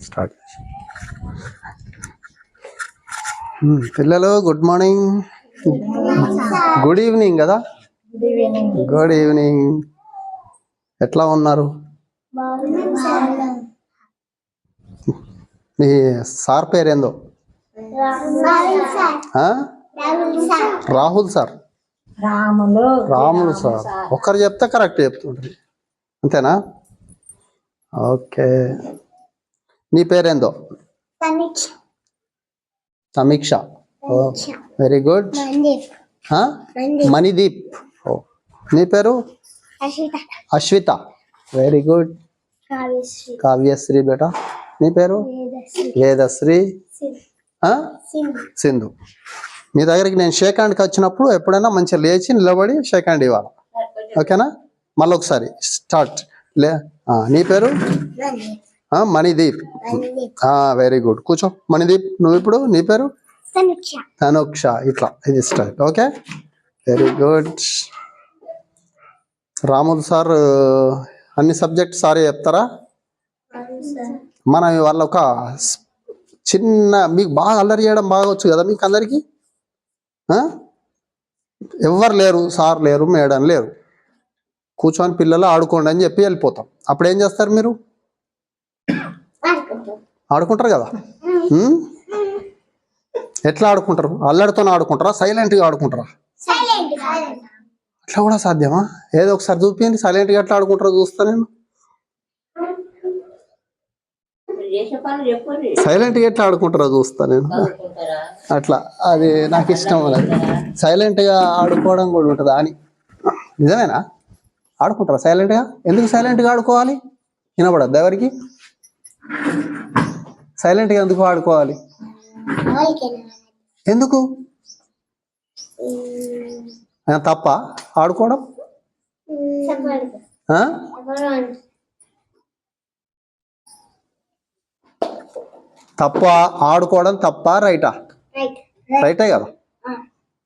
Start పిల్లలు good morning good evening కదా? Good evening ఎట్లా ఉన్నారు? మీ సార్ పేరేందో? రాహుల్ సార్. రాములు. రాములు సార్. ఒక్కరు చెప్తే కరెక్ట్ చెప్తుండ్రి. అంతేనా? ఓకే. నీ పేరేందో? సమీక్ష. Very good Manideep. ఓ. నీ పేరు? అశ్విత. Very good Kavyasri. బేట. నీ పేరు? వేదశ్రీ? సింధు. మీ దగ్గరికి నేను షేక్ హ్యాండ్కి వచ్చినప్పుడు ఎప్పుడైనా మంచిగా లేచి నిలబడి షేక్ హ్యాండ్ ఇవ్వాలి. ఓకేనా? మళ్ళీ ఒకసారి స్టార్ట్. లే ఆ, నీ పేరు? మణిదీప్. వెరీ గుడ్ కూర్చో. మణిదీప్ నువ్వు ఇప్పుడు? నీ పేరు? తనుక్ష. ఇట్లా ఇది style okay very good Ramulu sir అన్ని సబ్జెక్ట్ సారీ చెప్తారా? మన వాళ్ళ ఒక చిన్న మీకు బాగా అల్లరి చేయడం బాగా వచ్చు కదా మీకు అందరికి? ఎవ్వరు లేరు సార్ లేరు మేడం లేరు. కూర్చొని పిల్లలు ఆడుకోండి అని చెప్పి వెళ్ళిపోతాం. అప్పుడు ఏం చేస్తారు మీరు? ఆడుకుంటారు కదా? ఎట్లా ఆడుకుంటారు? అల్లడితో ఆడుకుంటారా? సైలెంట్గా ఆడుకుంటారా? అట్లా కూడా సాధ్యమా? ఏదో ఒకసారి చూపించండి. సైలెంట్గా ఎట్లా ఆడుకుంటారో చూస్తా నేను. సైలెంట్గా ఎట్లా ఆడుకుంటారో చూస్తా నేను. అట్లా. అది నాకు ఇష్టం అది సైలెంట్గా ఆడుకోవడం కూడా ఉంటుందా అని. నిజమేనా? ఆడుకుంటారా సైలెంట్గా? ఎందుకు సైలెంట్గా ఆడుకోవాలి? వినపడద్దు ఎవరికి? సైలెంట్గా ఎందుకు ఆడుకోవాలి ఎందుకు? తప్ప? ఆడుకోవడం? ఆ? తప్ప? ఆడుకోవడం తప్ప? రైటా? రైటే కదా.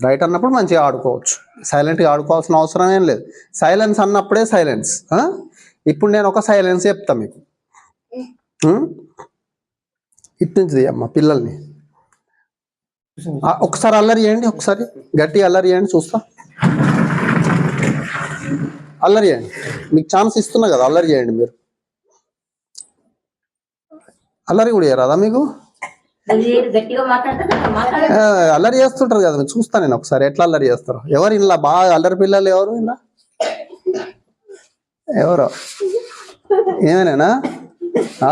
రైట్ అన్నప్పుడు మంచిగా ఆడుకోవచ్చు. సైలెంట్గా ఆడుకోవాల్సిన అవసరం ఏం లేదు. సైలెన్స్ అన్నప్పుడే సైలెన్స్ ఇప్పుడు నేను ఒక సైలెన్స్ చెప్తాను మీకు. ఇటు నుంచి అమ్మ పిల్లల్ని. ఒకసారి అల్లరి చేయండి ఒకసారి గట్టి అల్లరి చేయండి చూస్తా. అల్లరి చేయండి. మీకు ఛాన్స్ ఇస్తున్నా కదా అల్లరి చేయండి మీరు. అల్లరి కూడా చేయరాదా మీకు? అల్లరి చేస్తుంటారు కదా నేను చూస్తాను నేను ఒకసారి ఎట్లా అల్లరి చేస్తారు. ఎవరు ఇలా బాగా అల్లరి పిల్లలు ఎవరు ఇలా ఎవరు? ఏమేనా?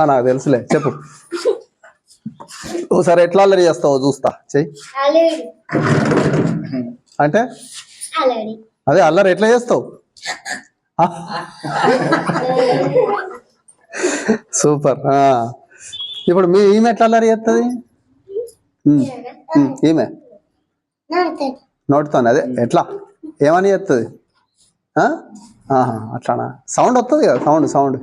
నాకు తెలుసులే. చెప్పు. ఒకసారి ఎట్లా అల్లరి చేస్తావో చూస్తా. చెయ్యి. అంటే? అదే అల్లరి ఎట్లా చేస్తావు? సూపర్. ఆ. ఇప్పుడు మీ ఈమె ఎట్లా అల్లరి చేస్తుంది ఈమె? నోటితోనే అదే ఎట్లా? ఏమని చెప్తుంది అట్లానా? సౌండ్ వస్తుంది కదా సౌండ్ సౌండ్.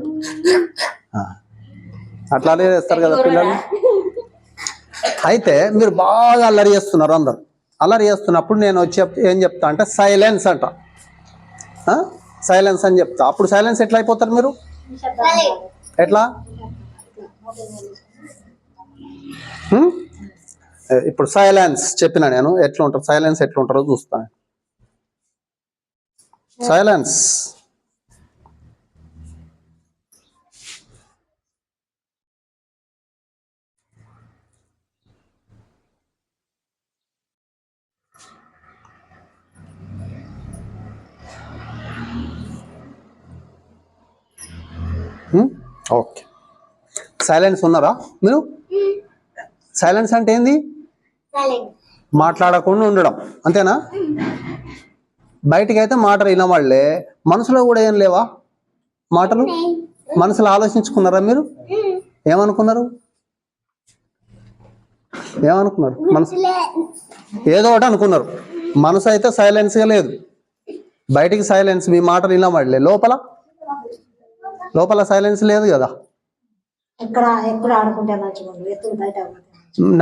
అట్లానే చేస్తారు కదా పిల్లలు. అయితే మీరు బాగా అల్లరి చేస్తున్నారు అందరు. అల్లరి చేస్తున్నప్పుడు నేను వచ్చి ఏం చెప్తా అంటే సైలెన్స్ అంట. సైలెన్స్ అని చెప్తా. అప్పుడు సైలెన్స్ ఎట్లా అయిపోతారు మీరు? ఎట్లా? ఇప్పుడు సైలెన్స్ చెప్పిన నేను. ఎట్లా ఉంటారు? సైలెన్స్ ఎట్లా ఉంటారో చూస్తాను సైలెన్స్. ఓకే సైలెన్స్ ఉన్నారా? మీరు? సైలెన్స్ అంటే ఏంది? మాట్లాడకుండా ఉండడం. అంతేనా? బయటికి అయితే మాటలు వినవాళ్ళే. మనసులో కూడా ఏం లేవా? మాటలు? మనసులో ఆలోచించుకున్నారా మీరు? ఏమనుకున్నారు? ఏమనుకున్నారు? మనసు? ఏదో ఒకటి అనుకున్నారు. మనసు అయితే సైలెన్స్గా లేదు. బయటికి సైలెన్స్ మీ మాటలు వినవాళ్ళే. లోపల? లోపల సైలెన్స్ లేదు కదా.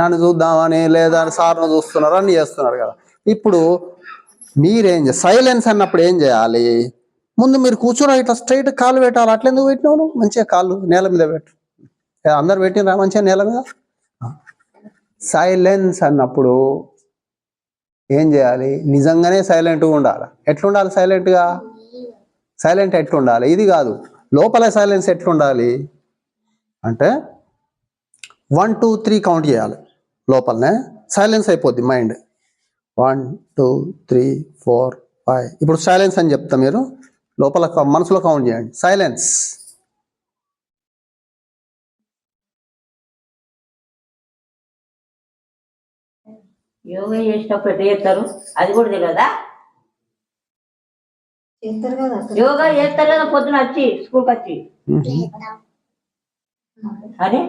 నన్ను చూద్దామని లేదా సార్ను చూస్తున్నారు అన్ని చేస్తున్నారు కదా. ఇప్పుడు మీరేం సైలెన్స్ అన్నప్పుడు ఏం చేయాలి? ముందు మీరు కూర్చొని ఇట్లా స్ట్రైట్ కాలు పెట్టాలి అట్లా ఎందుకు పెట్టినావు? మంచిగా కాళ్ళు నేల మీద పెట్టు. అందరు పెట్టినరా మంచిగా నేల మీద? సైలెన్స్ అన్నప్పుడు ఏం చేయాలి? నిజంగానే సైలెంట్గా ఉండాలి. ఎట్లుండాలి సైలెంట్గా సైలెంట్ ఎట్లుండాలి? ఇది కాదు. లోపల సైలెన్స్ ఎట్లుండాలి? అంటే వన్ టూ త్రీ కౌంట్ చేయాలి లోపలనే. సైలెన్స్ అయిపోద్ది mind one two three four five ఇప్పుడు సైలెన్స్ అని చెప్తా మీరు. లోపల మనసులో కౌంట్ చేయండి. సైలెన్స్ యోగా చేసినప్పుడు ఎట్లా చేస్తారు అది కూడా తెలియదా? యోగా చేస్తారు కదా పొద్దున వచ్చి స్కూల్కి వచ్చి. అదే.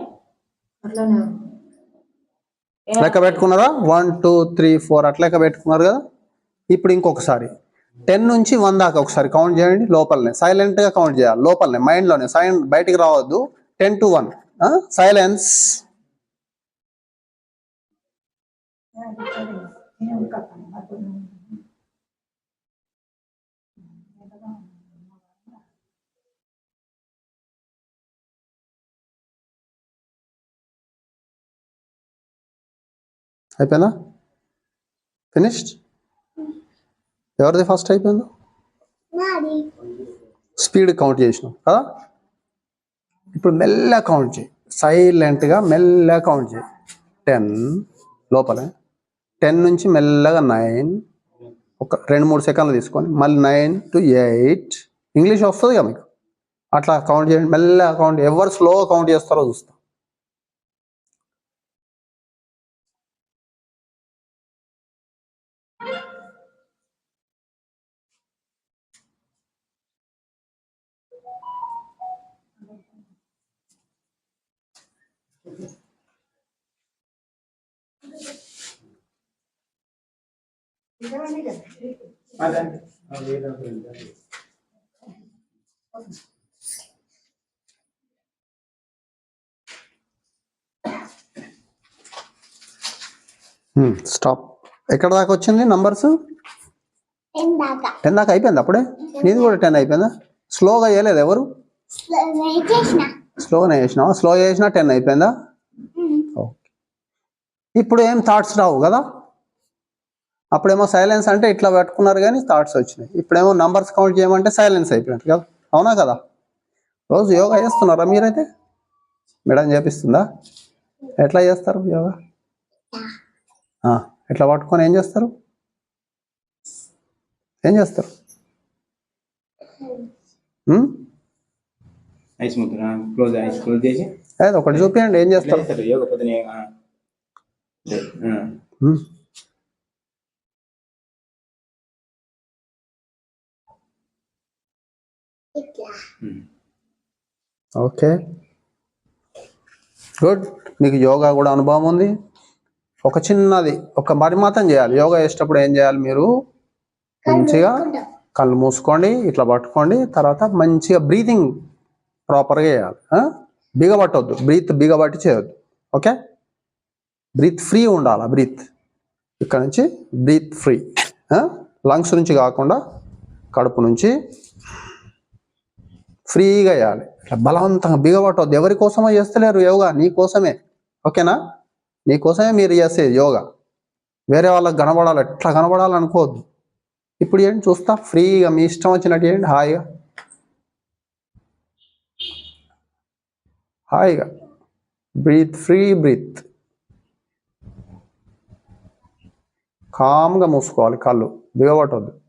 లెక్క పెట్టుకున్నారా? వన్ టూ త్రీ ఫోర్ అట్లా లెక్క పెట్టుకున్నారు కదా? ఇప్పుడు ఇంకొకసారి. టెన్ నుంచి వన్ దాకా ఒకసారి కౌంట్ చేయండి లోపలనే. సైలెంట్గా కౌంట్ చేయాలి లోపలనే మైండ్లోనే. సైలెంట్ బయటికి రావద్దు. టెన్ టు వన్ సైలెన్స్ అయిపోయిందా? ఫినిష్డ్ ఎవరిది ఫస్ట్ అయిపోయిందో? స్పీడ్ కౌంట్ చేసినాం కదా? ఇప్పుడు మెల్లగా కౌంట్ చేయి. సైలెంట్గా మెల్లగా కౌంట్ చేయి. టెన్ లోపలే. టెన్ నుంచి మెల్లగా నైన్ ఒక రెండు మూడు సెకండ్లు తీసుకొని మళ్ళీ నైన్ టు ఎయిట్ ఇంగ్లీష్ వస్తుంది కదా మీకు? అట్లా కౌంట్ చేయండి. మెల్లగా కౌంట్ ఎవరు స్లో కౌంట్ చేస్తారో చూస్తాం. స్టాప్ ఎక్కడ దాకా వచ్చింది నంబర్స్ టెన్ దాకా. అయిపోయింది అప్పుడే? నీది కూడా టెన్ అయిపోయిందా? స్లోగా చేయలేదు ఎవరు? స్లోగానే చేసినావా? స్లో చేసినా టెన్ అయిపోయిందా? ఓకే ఇప్పుడు ఏం థాట్స్ రావు కదా? అప్పుడేమో సైలెన్స్ అంటే ఇట్లా పెట్టుకున్నారు కానీ థాట్స్ వచ్చినాయి. ఇప్పుడేమో నంబర్స్ కౌంట్ చేయమంటే సైలెన్స్ అయిపోయినట్టు కదా? అవునా కదా? రోజు యోగా చేస్తున్నారా మీరైతే? మేడం చేపిస్తుందా? ఎట్లా చేస్తారు యోగా? ఎట్లా పట్టుకొని ఏం చేస్తారు? ఏం చేస్తారు? ఉమ్? ఐస్ ముద్ర క్లోజ్ ఐస్ క్లోజ్ చేసి. ఏదో ఒకటి చూపించండి ఏం చేస్తారు? ఓకే. గుడ్. మీకు యోగా కూడా అనుభవం ఉంది. ఒక చిన్నది ఒక మరి మాత్రం చేయాలి. యోగా చేసేటప్పుడు ఏం చేయాలి మీరు? మంచిగా కళ్ళు మూసుకోండి ఇట్లా పట్టుకోండి. తర్వాత మంచిగా బ్రీతింగ్ ప్రాపర్గా చేయాలి? బిగబట్టొద్దు బ్రీత్ బిగబట్టి చేయొద్దు. ఓకే? బ్రీత్ ఫ్రీ ఉండాలి బ్రీత్. ఇక్కడ నుంచి బ్రీత్ ఫ్రీ. లంగ్స్ నుంచి కాకుండా కడుపు నుంచి ఫ్రీగా వేయాలి ఇట్లా బలవంతంగా బిగబట్టొద్దు. ఎవరి కోసమో చేస్తలేరు యోగా. నీ కోసమే. ఓకేనా? నీ కోసమే మీరు చేసేది యోగా. వేరే వాళ్ళకి కనబడాలి. ఎట్లా కనబడాలనుకోవద్దు ఇప్పుడు ఏంటి చూస్తా? ఫ్రీగా మీ ఇష్టం వచ్చినట్టు ఏంటి? హాయిగా. హాయిగా. Breath free breath. కామ్గా మూసుకోవాలి కళ్ళు. బిగబట్టొద్దు.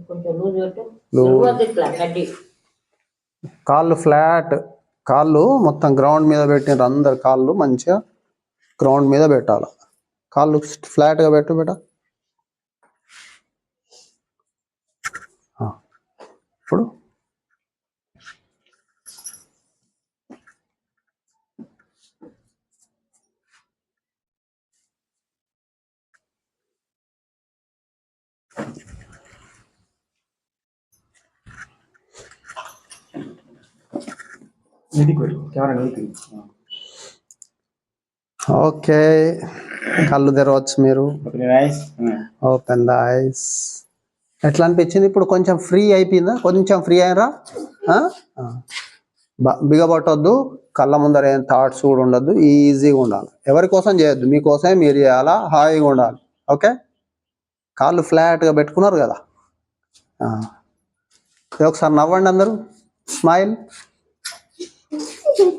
కాళ్ళు ఫ్లాట్ కాళ్ళు మొత్తం గ్రౌండ్ మీద పెట్టిన అందరు కాళ్ళు మంచిగా గ్రౌండ్ మీద పెట్టాలి. కాళ్ళు ఫ్లాట్గా పెట్టు బేట. ఇప్పుడు ఓకే. కళ్ళు తెరవచ్చు మీరు. ఓపెన్ ద ఐస్ ఎట్లా అనిపించింది? ఇప్పుడు కొంచెం ఫ్రీ అయిపోయిందా? కొంచెం ఫ్రీ అయినరా? బిగబట్టొద్దు. కళ్ళ ముందర ఏం థాట్స్ కూడా ఉండొద్దు. ఈజీగా ఉండాలి. ఎవరి కోసం చేయొద్దు. మీకోసమే మీరు చేయాలా? హాయిగా ఉండాలి. ఓకే? కాళ్ళు ఫ్లాట్గా పెట్టుకున్నారు కదా. ఒకసారి నవ్వండి అందరూ. Smile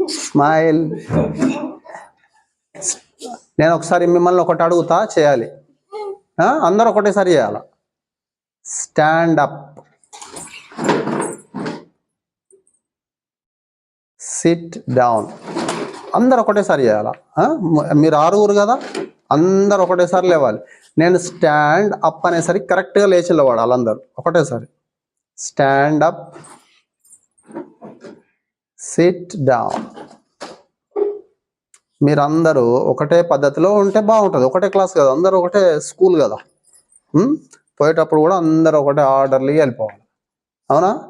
smile. నేను ఒకసారి మిమ్మల్ని ఒకటి అడుగుతా చేయాలి. అందరు అందరూ ఒకటేసారి చేయాల? స్టాండ్ అప్ సిట్ డౌన్ అందరు ఒకటేసారి చేయాలా? మీరు ఆరుగురు కదా? అందరు ఒకటేసారి లేవాలి. నేను స్టాండ్ అప్ అనేసరికి కరెక్ట్గా లేచి లేవాడు వాళ్ళందరూ. ఒకటేసారి. స్టాండ్ అప్ సిట్ డౌన్ మీరందరూ ఒకటే పద్ధతిలో ఉంటే బాగుంటుంది. ఒకటే క్లాస్ కదా. అందరూ ఒకటే స్కూల్ కదా. పోయేటప్పుడు కూడా అందరూ ఒకటే ఆర్డర్లీ వెళ్ళిపోవాలి. అవునా?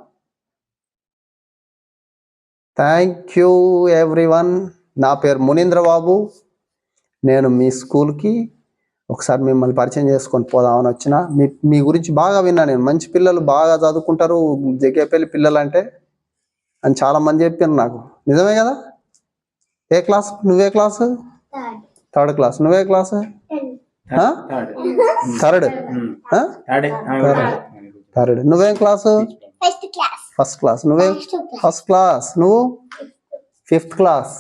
థ్యాంక్ యూ ఎవ్రీవన్ నా పేరు మునీంద్ర బాబు నేను మీ స్కూల్కి ఒకసారి మిమ్మల్ని పరిచయం చేసుకొని పోదామని వచ్చిన. మీ మీ గురించి బాగా విన్నా నేను. మంచి పిల్లలు బాగా చదువుకుంటారు. జగేపల్లి పిల్లలు అంటే అని చాలా మంది చెప్పారు నాకు. నిజమే కదా? ఏ క్లాస్? నువ్వే క్లాసు? Third class. నువ్వే క్లాస్? థర్డ్. థర్డ్. నువ్వేం class? First class. First class. నువ్వే? First class. నువ్వు? Fifth class.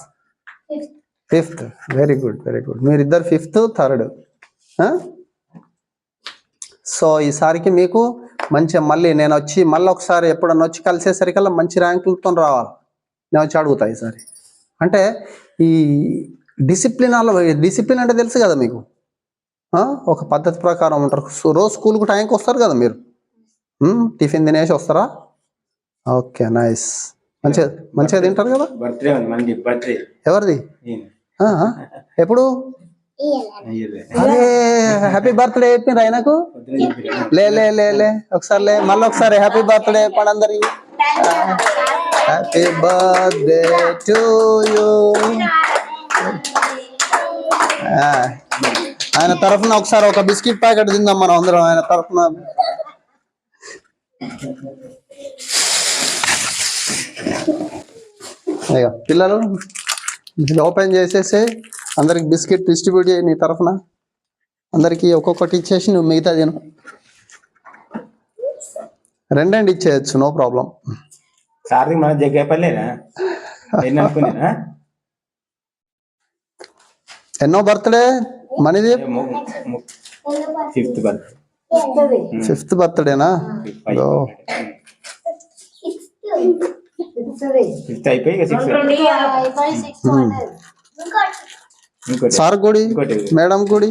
Fifth. Very good very good. మీరిద్దరు ఫిఫ్త్ థర్డ్. సో ఈసారికి మీకు మంచిగా మళ్ళీ నేను వచ్చి మళ్ళీ ఒకసారి ఎప్పుడన్నా వచ్చి కలిసేసరికల్లా మంచి ర్యాంకులతో రావాలి. నేను వచ్చి అడుగుతా ఈసారి. అంటే ఈ డిసిప్లిన్ అలా డిసిప్లిన్ అంటే తెలుసు కదా మీకు? ఒక పద్ధతి ప్రకారం ఉంటారు. రోజు స్కూల్కి టైంకి వస్తారు కదా మీరు? టిఫిన్ తినేసి వస్తారా? Okay nice. మంచిగా మంచిగా తింటారు కదా? ఎవరిది? ఎప్పుడు? హ్యాపీ బర్త్డే చెప్పింది ఆయనకు? లే లే లే లే ఒకసారి లే మళ్ళీ ఒకసారి హ్యాపీ బర్త్డే చెప్పండి అందరికి. హ్యాపీ బర్త్డే టు యూ ఆయన తరఫున ఒకసారి ఒక బిస్కెట్ ప్యాకెట్ తిందాం మనం అందరం ఆయన తరఫున. పిల్లలు ఓపెన్ చేసేసి అందరికి బిస్కెట్ డిస్ట్రిబ్యూట్ చేయి నీ తరఫున. అందరికి ఒక్కొక్కటి ఇచ్చేసి నువ్వు మిగతా తిను. రెండండి ఇచ్చేయచ్చు నో ప్రాబ్లం. సార్ది మన జగ్గేపల్లేనా? ఎన్ని అనుకునేనా? ఎన్నో బర్త్డే? మనది? Fifth birth. వస్తుంది ఫిఫ్త్ బర్త్డేనా? ఫిఫ్త్ అయిపోయి సార్ గుడి మేడం గుడి.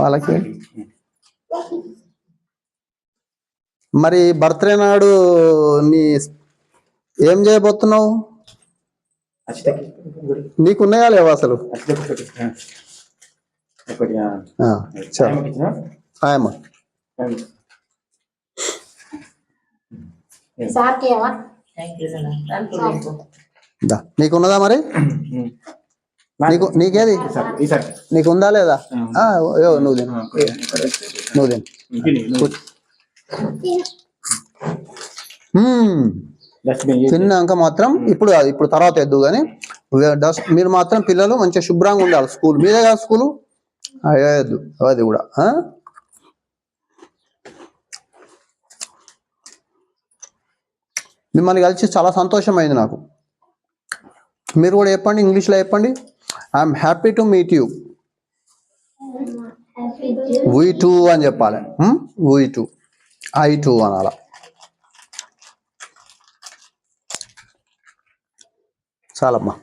వాళ్ళకి. మరి బర్త్డే నాడు నీ ఏం చేయబోతున్నావు? అచ్చితకి ఇంకోటి. నీకు ఉన్నాయా లేవా అసలు? ఆయమ్మ. టైం. సార్కి ఏమో? థ్యాంక్ యూ థ్యాంక్ యూ దా నీకు ఉన్నదా మరి. నీకు నీకేది? నీకు ఉందా. లేదా నువ్వు తిను. నువ్వు తిను. తిన్నాక మాత్రం ఇప్పుడు కాదు ఇప్పుడు తర్వాత ఎద్దు కానీ డస్ట్ మీరు మాత్రం పిల్లలు మంచిగా శుభ్రంగా ఉండాలి స్కూల్. మీదే కాదు స్కూలు? వేయద్దు అది కూడా. మిమ్మల్ని కలిసి చాలా సంతోషమైంది నాకు. మీరు కూడా చెప్పండి ఇంగ్లీష్లో చెప్పండి. I'm happy to meet you we too అని చెప్పాలి. వీ టూ ఐ టూ అనాలా. చాలమ్మా.